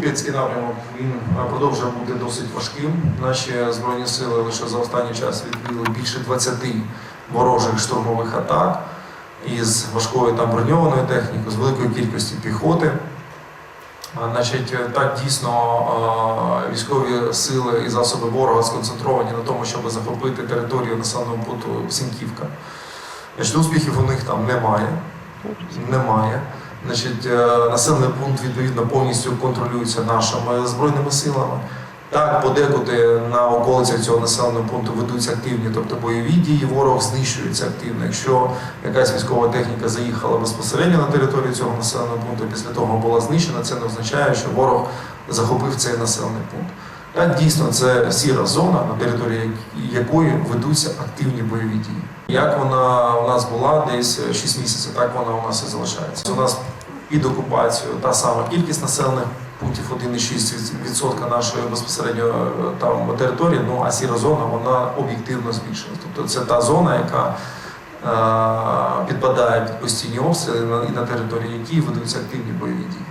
Куп'янський напрямок він продовжує бути досить важким. Наші збройні сили лише за останній час відбили більше 20 ворожих штурмових атак із важкою там броньованою технікою, з великою кількістю піхоти. Значить, так дійсно військові сили і засоби ворога сконцентровані на тому, щоб захопити територію населеного пункту Сіньківка. Значить, успіхів у них там немає. Немає. Значить, е, населений пункт відповідно повністю контролюється нашими збройними силами. Так, подекуди на околицях цього населеного пункту ведуться активні, тобто бойові дії, ворог знищується активно. Якщо якась військова техніка заїхала безпосередньо на територію цього населеного пункту, після того була знищена, це не означає, що ворог захопив цей населений пункт. Так, дійсно, це сіра зона, на території якої ведуться активні бойові дії. Як вона у нас була десь 6 місяців, так вона у нас і залишається. У нас під окупацією та сама кількість населених пунктів 1,6% нашої безпосереднььо е, там території, ну а сіра зона вона об'єктивно збільшилась. Тобто це та зона, яка е, підпадає під постійні обстріли і на території якої ведуться активні бойові дії.